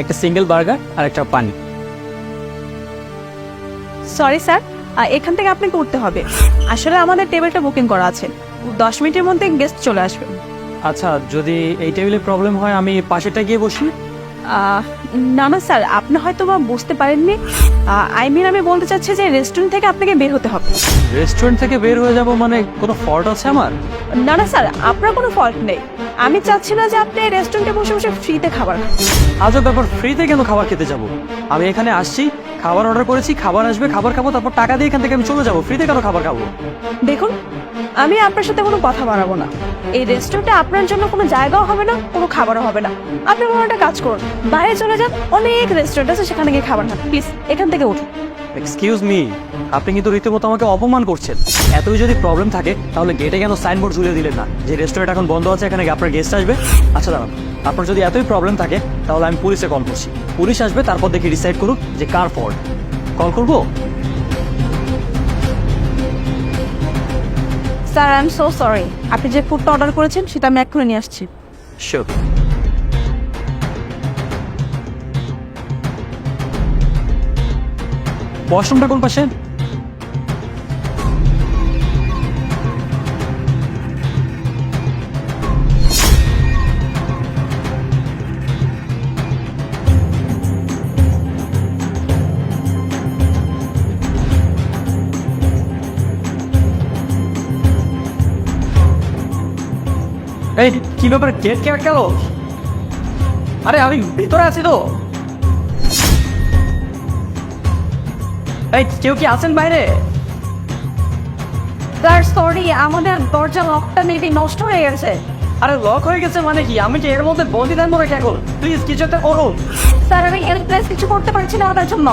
একটা single burger আর একটা পানি। সরি স্যার এখান থেকে আপনাকে উঠতে হবে। আসলে আমাদের টেবিলটা বুকিং করা আছে। দশ মিনিটের মধ্যে গেস্ট চলে আসবে। আচ্ছা যদি এই টেবিলে প্রবলেম হয় আমি পাশেটা গিয়ে বসি। না না স্যার আপনি হয়তো বা বুঝতে পারেননি। আই মিন আমি বলতে চাচ্ছি যে রেস্টুরেন্ট থেকে আপনাকে বের হতে হবে। রেস্টুরেন্ট থেকে বের হয়ে যাব মানে কোনো ফল্ট আছে আমার? না না স্যার আপনার কোনো ফল্ট নেই। আমি চাচ্ছি না যে আপনি রেস্টুরেন্টে বসে বসে ফ্রিতে খাবার। আজব ব্যাপার ফ্রিতে কেন খাবার খেতে যাব? আমি এখানে আসছি খাবার অর্ডার করেছি খাবার আসবে খাবার খাব তারপর টাকা দিয়ে এখান থেকে আমি চলে যাব। ফ্রিতে কেন খাবার খাব? দেখুন আমি আপনার সাথে কোনো কথা বাড়াবো না। এই রেস্টুরেন্টে আপনার জন্য কোনো জায়গাও হবে না, কোনো খাবারও হবে না। আপনি কোনো একটা কাজ করুন। বাইরে চলে যান, অনেক রেস্টুরেন্ট আছে সেখানে গিয়ে খাবার খান। প্লিজ এখান থেকে উঠুন। এক্সকিউজ মি আপনি কিন্তু রীতিমতো আমাকে অপমান করছেন। এতই যদি প্রবলেম থাকে, তাহলে গেটে কেন সাইনবোর্ড ঝুলিয়ে দিলেন না? যে রেস্টুরেন্ট এখন বন্ধ আছে, এখানে আপনার গেস্ট আসবে? আচ্ছা দাঁড়ান। আপনার যদি এতই প্রবলেম থাকে, তাহলে আমি পুলিশে কল করছি। পুলিশ আসবে, তারপর দেখি ডিসাইড করুক যে কার ফল্ট কল করব? Sir I am so sorry আপনি যে ফুডটা অর্ডার করেছেন সেটা আমি এক্ষুনি নিয়ে আসছি। শিওর ওয়াশরুমটা কোন পাশে? এই কি ব্যাপার? গেট কে গেল? আরে আমি ভিতরে আছি তো। এই কেউ কি আছেন বাইরে? স্যার সরি আমাদের দরজা লকটা মেবি নষ্ট হয়ে গেছে। আরে লক হয়ে গেছে মানে কি? আমি কি এর মধ্যে বন্দি দেন মনে এখন? প্লিজ কিছু একটা করুন। স্যার আমি এলপ্রেস কিছু করতে পারছি না ওটার জন্য।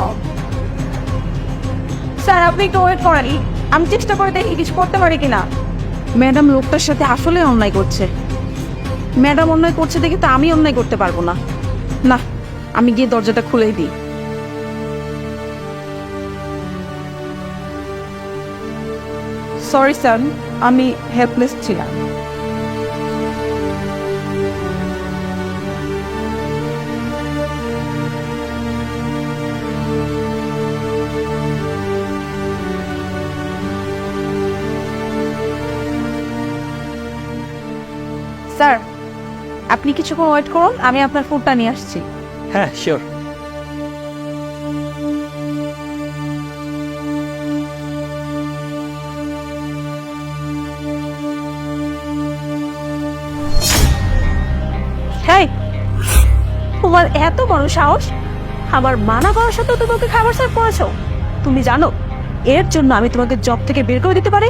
স্যার আপনি একটু ওয়েট করেন। আমি চেষ্টা করে দেখি কিছু করতে পারি কিনা। ম্যাডাম লোকটার সাথে আসলে অন্যায় করছে। ম্যাডাম অন্যায় করছে দেখে তো আমি অন্যায় করতে পারব না। না, আমি গিয়ে দরজাটা খুলেই দিই। সরি স্যার আমি হেল্পলেস ছিলাম। স্যার আপনি কিছুক্ষণ ওয়েট করুন আমি আপনার ফুডটা নিয়ে আসছি। হ্যাঁ শিওর তোমার এত বড় সাহস? আমার মানা করার সত্ত্বেও তুমি ওকে খাবার সার্ভ করেছ। তুমি জানো এর জন্য আমি তোমাকে জব থেকে বের করে দিতে পারি?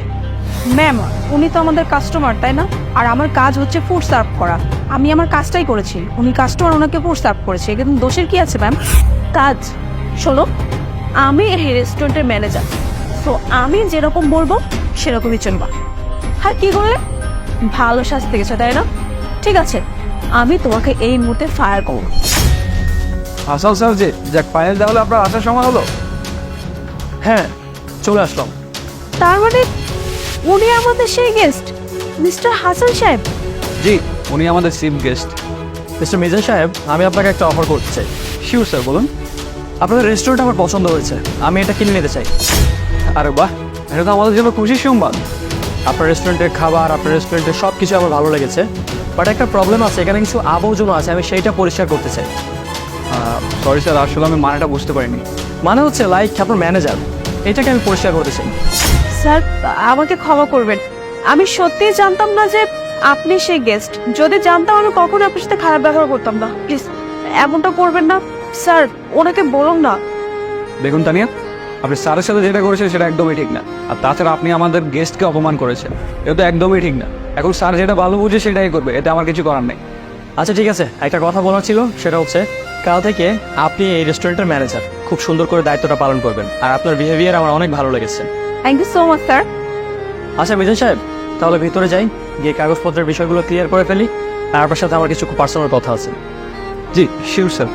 ম্যাম উনি তো আমাদের কাস্টমার তাই না? আর আমার কাজ হচ্ছে ফুড সার্ভ করা। আমি আমার কাজটাই করেছি। উনি কাস্টমার ওনাকে সার্ভ করেছে। কিন্তু দোষের কি আছে ম্যাম কাজ। শোনো আমি এই রেস্টুরেন্টের ম্যানেজার তো আমি যেরকম বলব সেরকমই চলবা। আর কি করলে? ভালো শাস্তি গেছে তাই না? ঠিক আছে আমি তোমাকে এই মুহূর্তে ফায়ার করব। আসাল স্যার যে যাক ফাইনাল তাহলে আপনার আসার সময় হলো? হ্যাঁ চলে আসলাম। তার মানে উনি আমাদের সেই গেস্ট মিস্টার হাসান সাহেব? জি উনি আমাদের চিফ গেস্ট মিস্টার মিজান সাহেব আমি আপনাকে একটা অফার করতে চাই। শিওর স্যার বলুন। আপনাদের রেস্টুরেন্ট আমার পছন্দ হয়েছে। আমি এটা কিনে নিতে চাই। আরে বাহ এটা তো আমাদের জন্য খুশি সংবাদ। আপনার রেস্টুরেন্টের খাবার আপনার রেস্টুরেন্টের সব কিছু আমার ভালো লেগেছে। বাট একটা প্রবলেম আছে এখানে কিছু আবর্জনা আছে আমি সেইটা পরিষ্কার করতে চাই। সরি স্যার আসলে আমি মানেটা বুঝতে পারিনি। মানে হচ্ছে লাইক আপনার ম্যানেজার এটাকে আমি পরিষ্কার করতে চাই। স্যার আমাকে ক্ষমা করবেন। আমি সত্যিই জানতাম না যে আপনি সেই গেস্ট যদি জানতাম আমি কখনো আপনার সাথে খারাপ ব্যবহার করতাম না। প্লিজ এমনটা করবেন না। স্যার ওনাকে বলুন না। দেখুন তানিয়া আপনি স্যারের সাথে যেটা করেছেন সেটা একদমই ঠিক না। আর তাছাড়া আপনি আমাদের গেস্টকে অপমান করেছেন। এটা তো একদমই ঠিক না। এখন স্যার যেটা ভালো বুঝে সেটাই করবে এতে আমার কিছু করার নেই। আচ্ছা ঠিক আছে। একটা কথা বলার ছিল সেটা হচ্ছে কাল থেকে আপনি এই রেস্টুরেন্টের ম্যানেজার খুব সুন্দর করে দায়িত্বটা পালন করবেন। আর আপনার বিহেভিয়ার আমার অনেক ভালো লেগেছে। Thank you so much sir আচ্ছা মিজান সাহেব তাহলে ভিতরে যাই। গিয়ে কাগজপত্রের বিষয়গুলো ক্লিয়ার করে ফেলি। আর আপনার সাথে আমার কিছু পার্সোনাল কথা আছে। জি শিওর স্যার